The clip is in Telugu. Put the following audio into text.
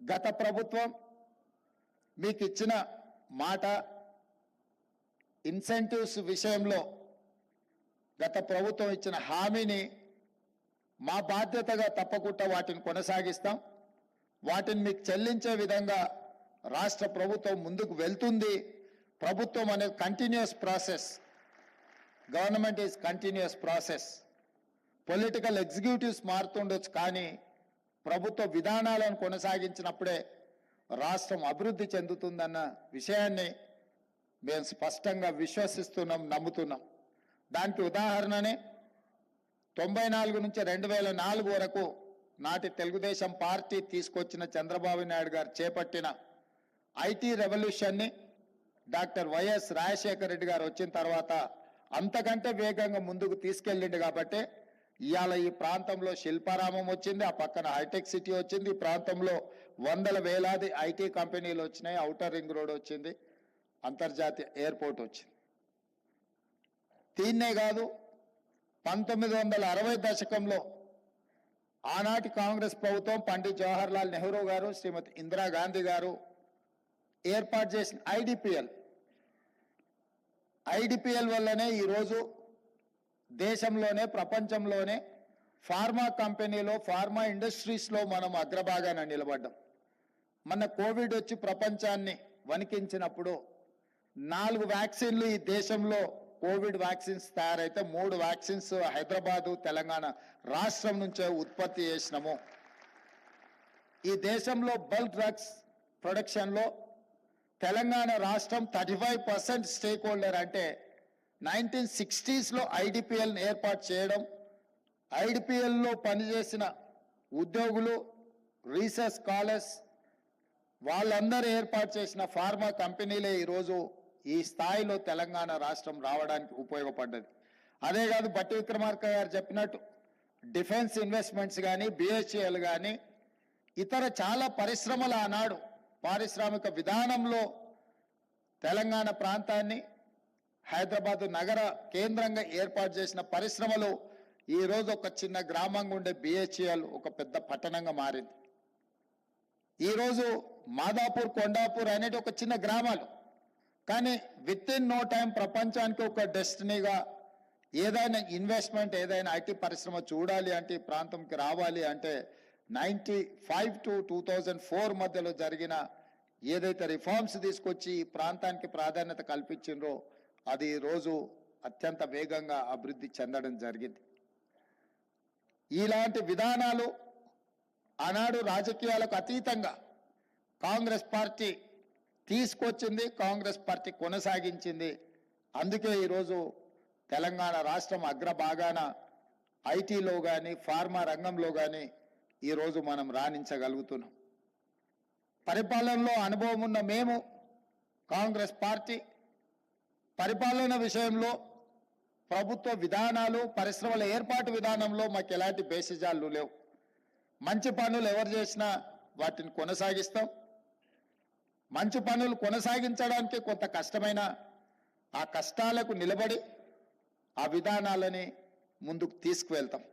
గత ప్రభుత్వం మీకు ఇచ్చిన మాట ఇన్సెంటివ్స్ విషయంలో గత ప్రభుత్వం ఇచ్చిన హామీని మా బాధ్యతగా తప్పకుండా వాటిని కొనసాగిస్తాం. వాటిని మీకు చెల్లించే విధంగా రాష్ట్ర ప్రభుత్వం ముందుకు వెళ్తుంది. ప్రభుత్వం అనేది continuous process government is continuous process political executives మారుతుండొచ్చు కానీ ప్రభుత్వ విధానాలను కొనసాగించినప్పుడే రాష్ట్రం అభివృద్ధి చెందుతుందన్న విషయాన్ని మేము స్పష్టంగా విశ్వసిస్తున్నాం నమ్ముతున్నాం. దానికి ఉదాహరణనే తొంభై నాలుగు నుంచి రెండు వేల నాలుగు వరకు నాటి తెలుగుదేశం పార్టీ తీసుకొచ్చిన చంద్రబాబు నాయుడు గారు చేపట్టిన ఐటీ రెవల్యూషన్ని డాక్టర్ వైఎస్ రాజశేఖర రెడ్డి గారు వచ్చిన తర్వాత అంతకంటే వేగంగా ముందుకు తీసుకెళ్ళిండు కాబట్టి ఇవాళ ఈ ప్రాంతంలో శిల్పారామం వచ్చింది ఆ పక్కన హైటెక్ సిటీ వచ్చింది ఈ ప్రాంతంలో వందల వేలాది ఐటీ కంపెనీలు వచ్చినాయి ఔటర్ రింగ్ రోడ్ వచ్చింది అంతర్జాతీయ ఎయిర్పోర్ట్ వచ్చింది. దీన్నే కాదు పంతొమ్మిది వందల అరవై దశకంలో ఆనాటి కాంగ్రెస్ ప్రభుత్వం పండిత్ జవహర్లాల్ నెహ్రూ గారు శ్రీమతి ఇందిరాగాంధీ గారు ఏర్పాటు చేసిన ఐడిపిఎల్. ఐడిపిఎల్ వల్లనే ఈరోజు దేశంలోనే ప్రపంచంలోనే ఫార్మా కంపెనీలో ఫార్మా ఇండస్ట్రీస్లో మనం అగ్రభాగాన నిలబడ్డాం. మన కోవిడ్ వచ్చి ప్రపంచాన్ని వణికించినప్పుడు నాలుగు వ్యాక్సిన్లు ఈ దేశంలో కోవిడ్ వ్యాక్సిన్స్ తయారైతే మూడు వ్యాక్సిన్స్ హైదరాబాదు తెలంగాణ రాష్ట్రం నుంచే ఉత్పత్తి చేసినాము. ఈ దేశంలో బల్క్ డ్రగ్స్ ప్రొడక్షన్లో తెలంగాణ రాష్ట్రం thirty five percent stakeholder అంటే నైన్టీన్ సిక్స్టీస్లో ఐడిపిఎల్ని ఏర్పాటు చేయడం ఐడిపిఎల్లో పనిచేసిన ఉద్యోగులు రీసెర్చ్ స్కాలర్స్ వాళ్ళందరూ ఏర్పాటు చేసిన ఫార్మా కంపెనీలే ఈరోజు ఈ స్థాయిలో తెలంగాణ రాష్ట్రం రావడానికి ఉపయోగపడ్డది. అదే కాదు బట్టి విక్రమార్క గారు చెప్పినట్టు డిఫెన్స్ ఇన్వెస్ట్మెంట్స్ కానీ బిహెచ్ఎల్ కానీ ఇతర చాలా పరిశ్రమల ఆనాడు పారిశ్రామిక విధానంలో తెలంగాణ ప్రాంతాన్ని హైదరాబాద్ నగర కేంద్రంగా ఏర్పాటు చేసిన పరిశ్రమలు ఈ రోజు ఒక చిన్న గ్రామంగా ఉండే బిహెచ్ఎల్ ఒక పెద్ద పట్టణంగా మారింది. ఈరోజు మాదాపూర్ కొండాపూర్ అనేది ఒక చిన్న గ్రామాలు. కానీ విత్ ఇన్ నో టైం ప్రపంచానికి ఒక డెస్టినీగా ఏదైనా ఇన్వెస్ట్మెంట్ ఏదైనా ఐటీ పరిశ్రమ చూడాలి అంటే ఈ ప్రాంతంకి రావాలి అంటే ninety five to two thousand four మధ్యలో జరిగిన ఏదైతే రిఫార్మ్స్ తీసుకొచ్చి ఈ ప్రాంతానికి ప్రాధాన్యత కల్పించిండ్రో అది రోజు అత్యంత వేగంగా అభివృద్ధి చెందడం జరిగింది. ఇలాంటి విధానాలు ఆనాడు రాజకీయాలకు అతీతంగా కాంగ్రెస్ పార్టీ తీసుకొచ్చింది కాంగ్రెస్ పార్టీ కొనసాగించింది. అందుకే ఈరోజు తెలంగాణ రాష్ట్రం అగ్రభాగాన ఐటీలో కానీ ఫార్మా రంగంలో కానీ ఈరోజు మనం రాణించగలుగుతున్నాం. పరిపాలనలో అనుభవం ఉన్న మేము కాంగ్రెస్ పార్టీ పరిపాలన విషయంలో ప్రభుత్వ విధానాలు పరిశ్రమల ఏర్పాటు విధానంలో మాకు ఎలాంటి బేసిజాలు లేవు. మంచి పనులు ఎవరు చేసినా వాటిని కొనసాగిస్తాం. మంచి పనులు కొనసాగించడానికి కొంత కష్టమైన ఆ కష్టాలకు నిలబడి ఆ విధానాలని ముందుకు తీసుకువెళ్తాం.